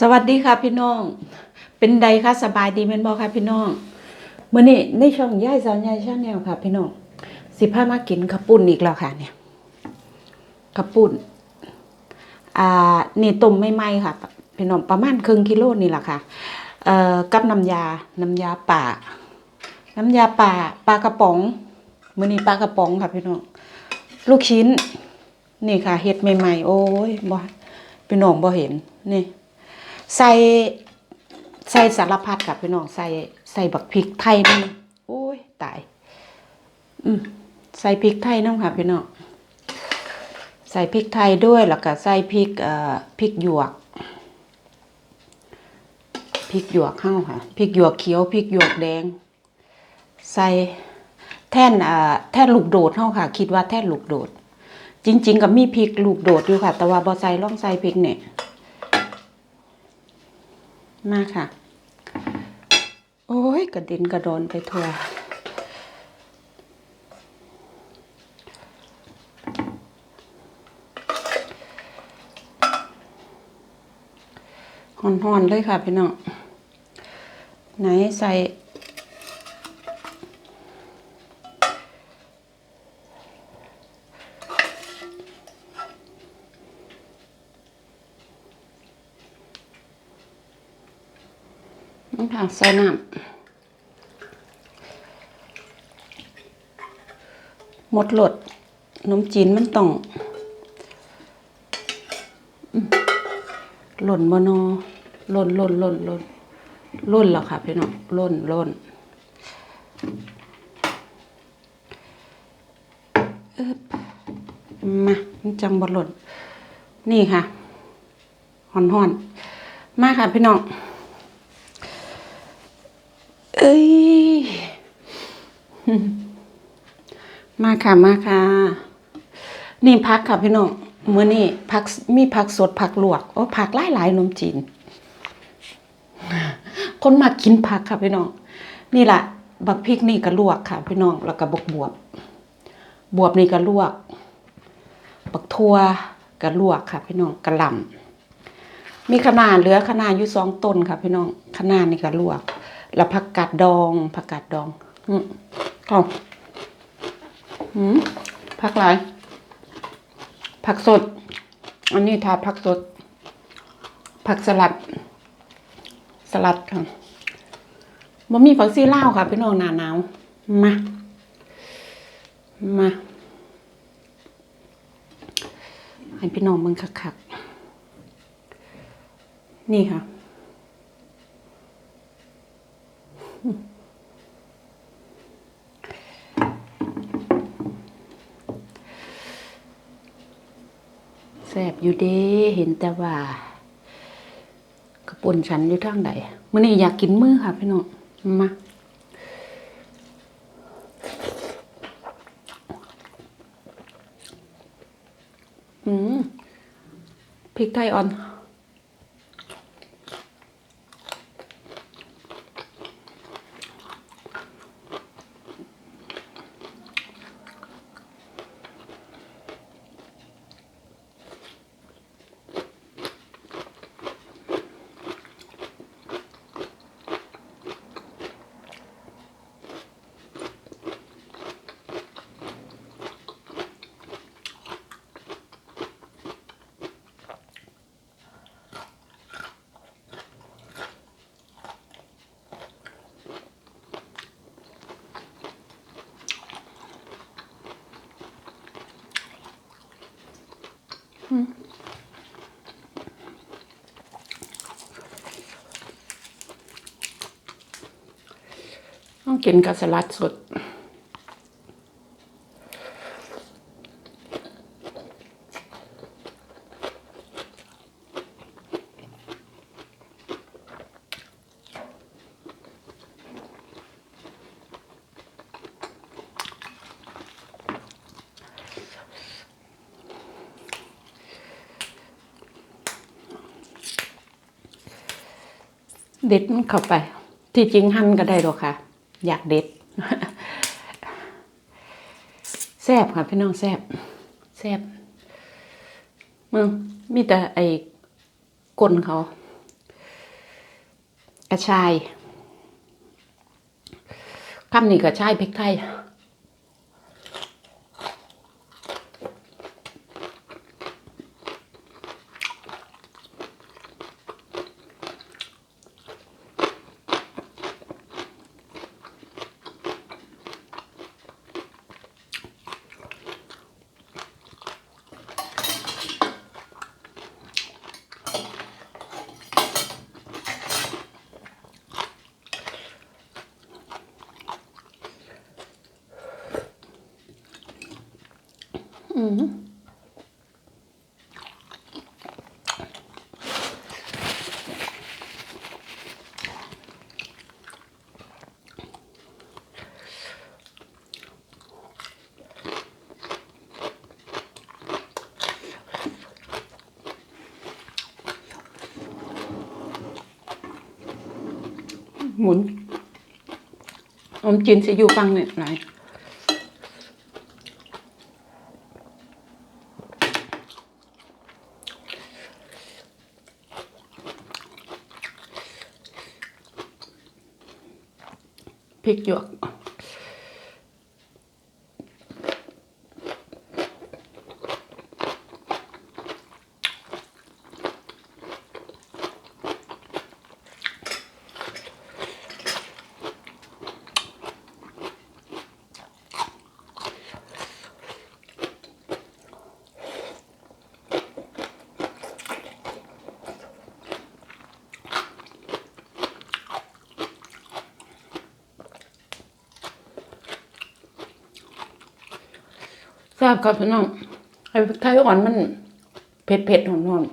สวัสดีค่ะพี่น้อง เป็นใดคะสบายดีแม่นบ่ค่ะพี่น้องเมื้อนี้ในช่องย่ายสาวยายชาแนลค่ะ พี่น้องสิพามากินขปุ้นอีกแล้วค่ะ เนี่ยขปุ้นอ่านี่ต้มใหม่ๆค่ะ พี่น้องประมาณครึ่งกิโลนี่แหละค่ะเอ่อกับน้ำยา น้ำยาป่า น้ำยาป่าปลากระป๋องมื้อนี้ปลากระป๋องค่ะพี่น้องลูกชิ้น นี่ค่ะเฮ็ดใหม่ๆ โอ้ยบ่ พี่น้องบ่เห็นนี่ ใส่ใส่สารพัดค่ะพี่น้องใส่ใส่บักพริกไทยนี่โอ้ยตาย อืมใส่พริกไทยน้ำค่ะพี่น้องใส่พริกไทยด้วยแล้วก็ใส่พริกเอ่อพริกหยวกพริกหยวกเข้าค่ะพริกหยวกเขียวพริกหยวกแดง ใส่แท่นเอ่อแท่นลูกโดดเข้าค่ะ คิดว่าแท่นลูกโดด จริง ๆก็มีพริกลูกโดดอยู่ค่ะ แต่ว่าบ่ใส่ล่องใส่พริกเนี่ยมาค่ะ โอ้ยกระเด็นกระดอนไปทั่วห่อนๆเลยค่ะพี่น้องไหนใส่ นี่ค่ะใส่น้ำหมดหลดนมจีนมันต้องหล่นบนอหล่นหล่นหล่นหล่นหล่นแล้วค่ะพี่น้องหล่นหล่นอึ๊บมาจังบดหล่นนี่ค่ะห่อนห่อนมาค่ะพี่น้อง เอ้ย มาค่ะมาค่ะ นี่พักค่ะพี่น้องเมื้อนี้ผักมีผักสดผักลวกโอ้ผักหลายหลายนมจีน คนมากินผักค่ะพี่น้องนี่แหละบักพริกนี่ก็ลวกค่ะ พี่น้องแล้วก็บักบวบบวบนี่ก็ลวก บักทั่วก็ลวกค่ะ พี่น้องกระหล่ำมีขนาดเหลือขนาดอยู่สองต้นค่ะ พี่น้องขนาดนี่ก็ลวก แล้วผักกาดดองผักกาดดองอืมเอาอืมผักหลายผักสด อันนี้ทาผักสด ผักสลัด สลัดค่ะบ่มีผักซีลาค่ะพี่น้องหนาหนาวมา มาให้พี่น้องมึงคักๆนี่ค่ะ แซ่บ อยู่เด้เห็นแต่ว่ากระปุนฉันอยู่ทางใดมื่อนี้อยากกินมือค่ะพี่น้องมาอืมพริกไทยอ่อน ต้อง กินกับสลัดสดเด็ดมันเข้าไป ที่จริงหั่นก็ได้หรอกค่ะ อยากเด็ดแซบค่ะพี่น้องแซบแซบมึงมีแต่ไอ้ก้นเขากระชายคำนี้กระชายพริกไทย หมุนอมจีนจะอยู่ฟังเนี่ยไหน พริ ทราบครับพี่น้องไอ้พริกไทยอ่อนมันเผ็ดเผ็ดๆหอมหอม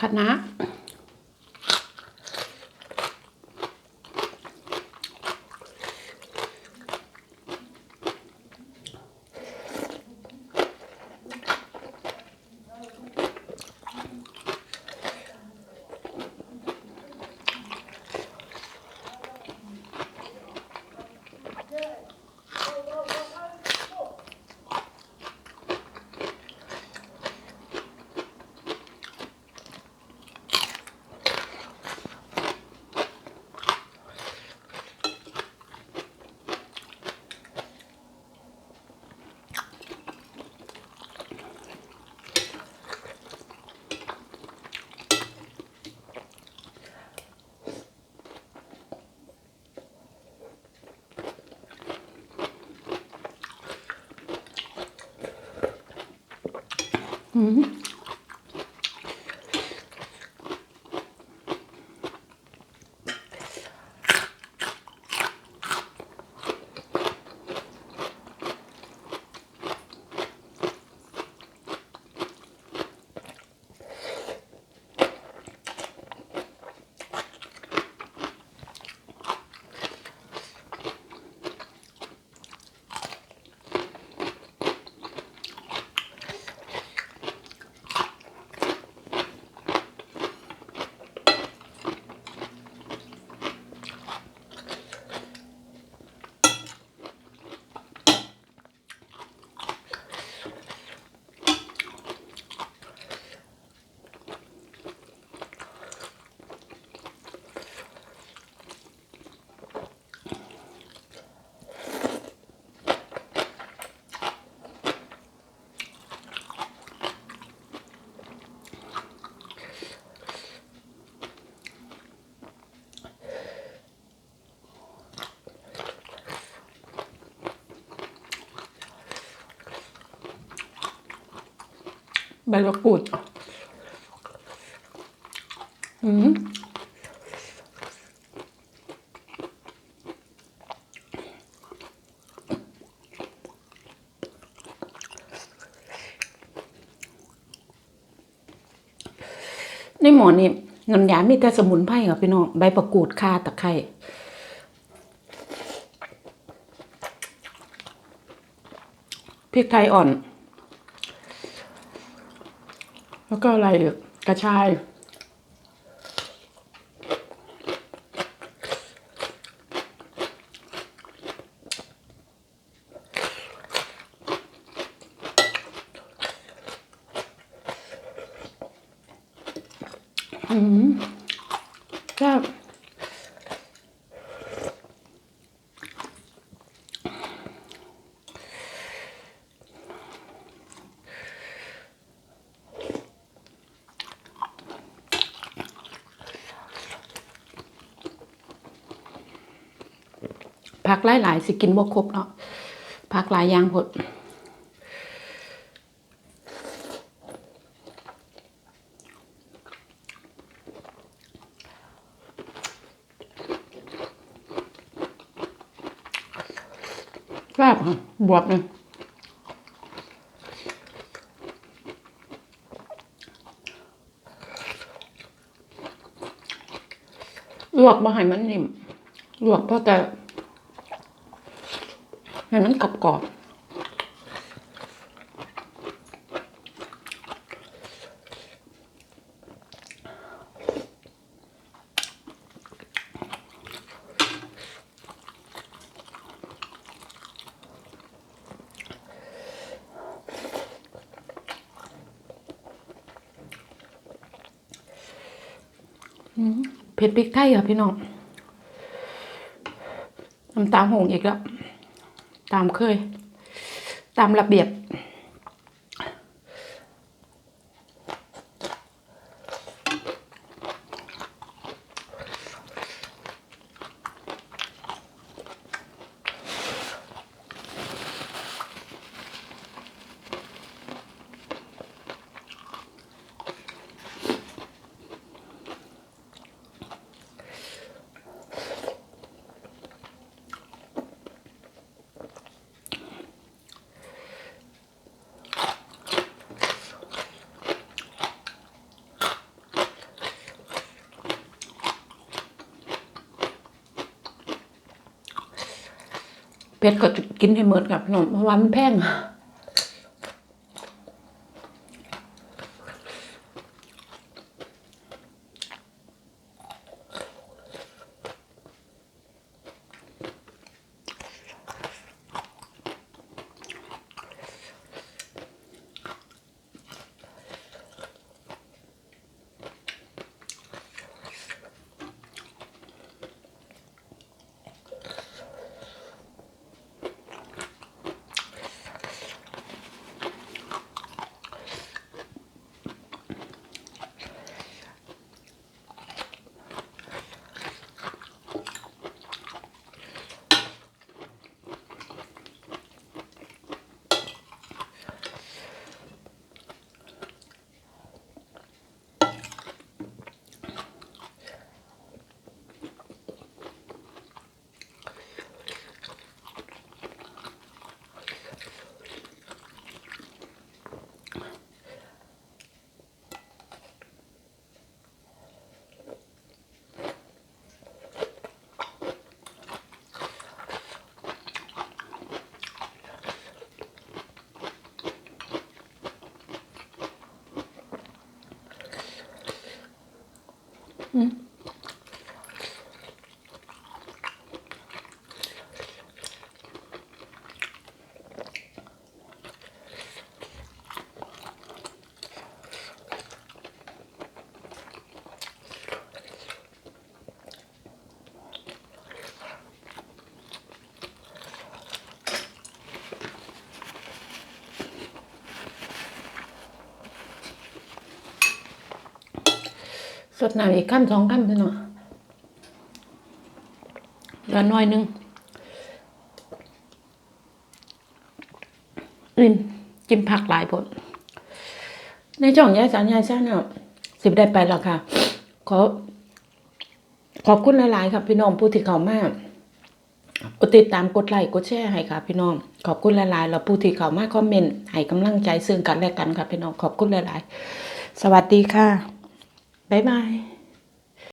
คณะ น้ ใบมะกรูดอืมในหมอนี่น้ำยามีแต่สมุนไพรค่ะพี่น้อง ใบประกูดข่าตะไคร้พริกไทยอ่อน แล้วก็อะไรกระชาย อืมแซ่บ ผักหลายๆสิกินบ่ครบเนาะผักหลายอย่างพดแซ่บค่ะบวบเลยลวกมาให้มันนิ่มลวกเพราะแต่ ให้มันกรอบกรอบเผ็ดพริกไทยค่ะพี่น้องน้ำตาหงอีกแล้ว ตามเคย ตามระเบียบ เพ็ดก็กินให้หมดกับขนมเพราะว่ามันแพง 嗯。 สดน้ำอีกขั้นสองขั้นพี่น้องเหลือน้อยหนึงอิ่มกินผักหลายผลในช่องยายสาวยายชาแนลสิบได้ไปแล้วค่ะ ขอ ขอบคุณหลาย ๆครับพี่น้องผู้ที่เขามากกดติดตามกดไลค์กดแชร์ให้ค่ะ พี่น้อง ขอบคุณหลาย ๆ แล้วผู้ที่เขามาคอมเมนต์ให้กำลังใจซึ่งกันและกันค่ะ พี่น้องขอบคุณหลาย ๆ สวัสดีค่ะ บ๊ายบาย